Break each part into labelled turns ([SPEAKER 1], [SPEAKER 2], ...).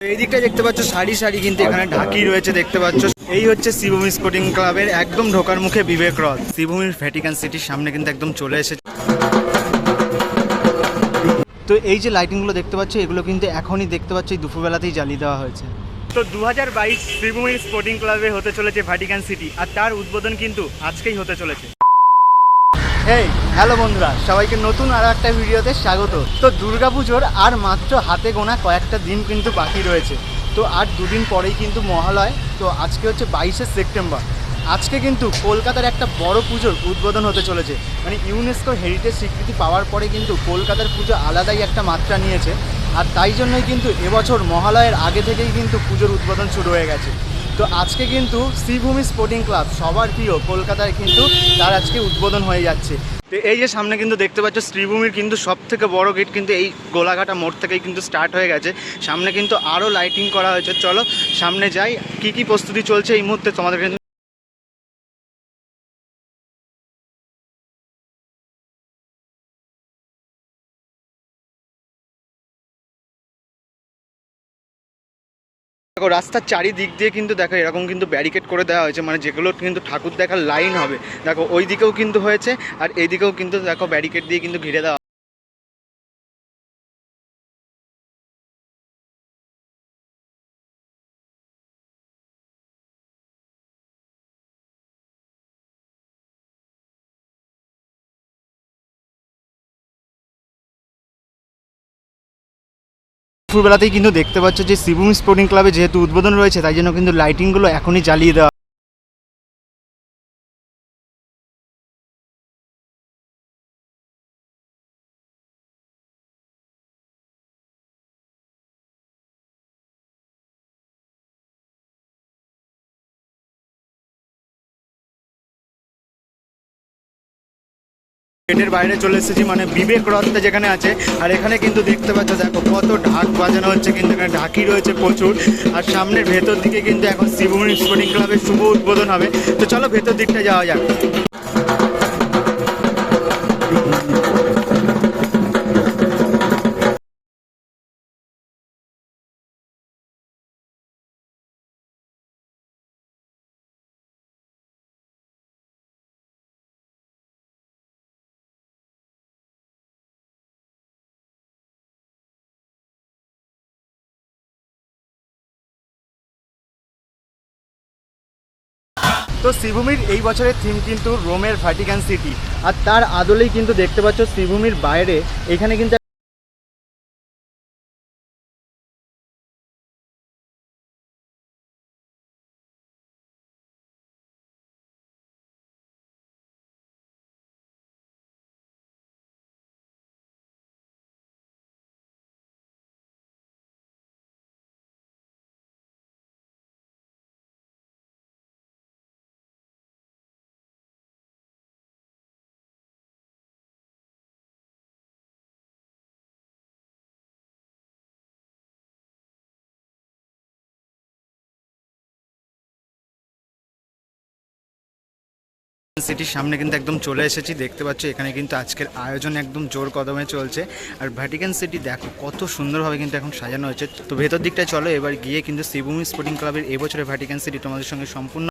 [SPEAKER 1] এই দিকটা দেখতে পাচ্ছ সারি সারি কিন্তু এখানে ঢাকি রয়েছে, দেখতে পাচ্ছ। এই হচ্ছে শিবভূমি স্পোর্টিং ক্লাবের একদম ঢোকার মুখে বিবেক রথ। শিবভূমির ভ্যাটিকান সিটির সামনে কিন্তু একদম চলে এসেছে। তো এই যে লাইটিংগুলো দেখতে পাচ্ছ, এগুলো কিন্তু এখনই দেখতে পাচ্ছ, এই দুপুরবেলাতেই জ্বালিয়ে দেওয়া হয়েছে। তো দু হাজার বাইশ শ্রীভূমি স্পোর্টিং ক্লাবে হতে চলেছে ভ্যাটিকান সিটি আর তার উদ্বোধন কিন্তু আজকেই হতে চলেছে। হেই হ্যালো বন্ধুরা, সবাইকে নতুন আর একটা ভিডিওতে স্বাগত। তো দুর্গাপুজোর আর মাত্র হাতে গোনা কয়েকটা দিন কিন্তু বাকি রয়েছে। তো আর দুদিন পরেই কিন্তু মহালয়, তো আজকে হচ্ছে বাইশে সেপ্টেম্বর। আজকে কিন্তু কলকাতার একটা বড় পুজোর উদ্বোধন হতে চলেছে। মানে ইউনেস্কো হেরিটেজ স্বীকৃতি পাওয়ার পরে কিন্তু কলকাতার পুজো আলাদাই একটা মাত্রা নিয়েছে। আর তাই জন্যই কিন্তু এবছর মহালয়ের আগে থেকেই কিন্তু পুজোর উদ্বোধন শুরু হয়ে গেছে। তো আজকে কিন্তু শ্রীভূমি স্পোর্টিং ক্লাব সবার প্রিয় কলকাতায় কিন্তু তার আজকে উদ্বোধন হয়ে যাচ্ছে। তো এই যে সামনে কিন্তু দেখতে পাচ্ছ, শ্রীভূমির কিন্তু সব থেকে বড় গেট কিন্তু এই গোলাঘাটা মোড় থেকেই কিন্তু স্টার্ট হয়ে গেছে। সামনে কিন্তু আরও লাইটিং করা হয়েছে। চলো সামনে যাই, কি কি প্রস্তুতি চলছে এই মুহূর্তে তোমাদের কিন্তু দেখো, রাস্তার চারিদিক দিয়ে কিন্তু দেখো, এরকম কিন্তু ব্যারিকেড করে দেওয়া হয়েছে মানে যেগুলো কিন্তু ঠাকুর দেখার লাইন হবে। দেখো ওই দিকেও কিন্তু হয়েছে, আর এই দিকেও কিন্তু দেখো ব্যারিকেড দিয়ে কিন্তু ঘিরে দেওয়া দুপুরবেলাতেই কিন্তু দেখতে পাচ্ছ যে শিবভূমি স্পোর্টিং ক্লাবে যেহেতু উদ্বোধন রয়েছে, তাই জন্য কিন্তু লাইটিংগুলো এখনই জ্বালিয়ে দেওয়া গেটের বাইরে চলে এসেছি মানে বিবেক রথটা যেখানে আছে। আর এখানে কিন্তু দেখতে পাচ্ছ, দেখো কত ঢাক বাজানো হচ্ছে, কিন্তু এখানে ঢাকি রয়েছে প্রচুর। আর সামনের ভেতর দিকে কিন্তু এখন শিবভূমি স্পোর্টিং ক্লাবের শুভ উদ্বোধন হবে। তো চলো ভেতর দিকটা যাওয়া যাক। তো শ্রীভূমির এই বছরের থিম কিন্তু রোমের ভ্যাটিকান সিটি আর তার আদলেই কিন্তু দেখতে পাচ্ছ শ্রীভূমির বাইরে, এখানে কিন্তু সিটির সামনে কিন্তু একদম চলে এসেছি। দেখতে পাচ্ছ, এখানে কিন্তু আজকের আয়োজন একদম জোর কদমে চলছে। আর ভ্যাটিকান সিটি দেখো, কত সুন্দরভাবে কিন্তু এখন সাজানো হয়েছে। তো ভেতর দিকটা চলো, এবার গিয়ে কিন্তু শিবভূমি স্পোর্টিং ক্লাবের এবছরে ভ্যাটিকান সিটি তোমাদের সঙ্গে সম্পূর্ণ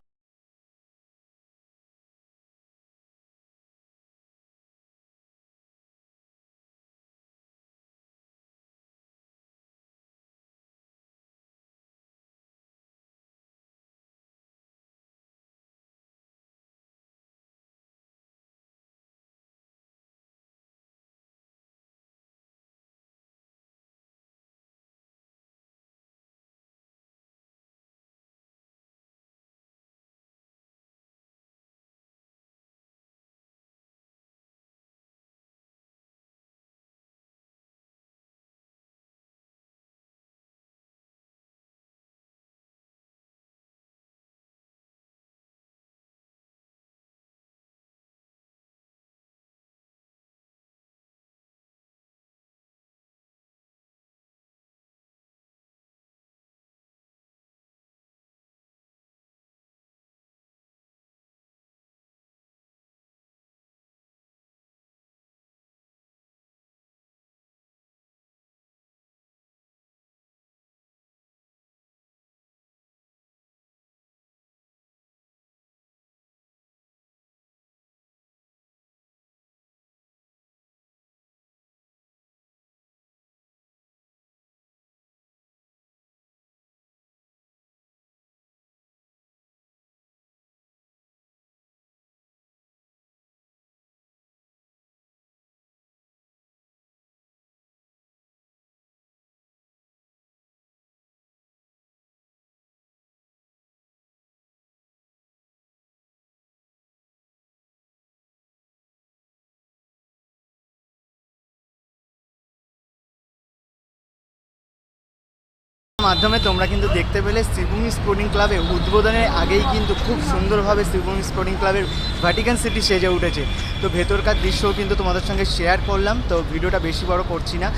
[SPEAKER 1] মাধ্যমে তোমরা কিন্তু দেখতে পেলে শ্রীভূমি স্পোর্টিং ক্লাবে উদ্বোধনের আগেই কিন্তু খুব সুন্দরভাবে শ্রীভূমি স্পোর্টিং ক্লাবের ভ্যাটিকান সিটি সেজে উঠেছে। তো ভেতরকার দৃশ্যও কিন্তু তোমাদের সঙ্গে শেয়ার করলাম। তো ভিডিওটা বেশি বড় করছি না।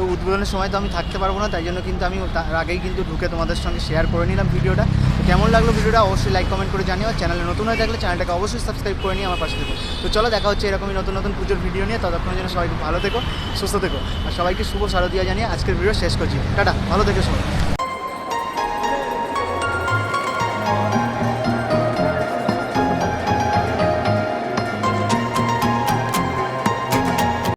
[SPEAKER 1] তো উদ্বোধনের সময় তো আমি থাকতে পারব না, তাই জন্য কিন্তু আমি তার আগেই কিন্তু ঢুকে তোমাদের সঙ্গে শেয়ার করে নিলাম ভিডিওটা। কেমন লাগল ভিডিওটা অবশ্যই লাইক কমেন্ট করে জানিও। চ্যানেলে নতুন হয়ে থাকলে চ্যানেলটাকে অবশ্যই সাবস্ক্রাইব করে নিয়ে আমার পাশে থেকো। তো চলো দেখা হচ্ছে এরকমই নতুন নতুন পুজোর ভিডিও নিয়ে। ততক্ষণ যেন সবাইকে ভালো থেকো, সুস্থ থেকো। আর সবাইকে শুভ শারদিয়া জানিয়ে আজকের ভিডিও শেষ করছি। টাটা, ভালো থেকো সবাই।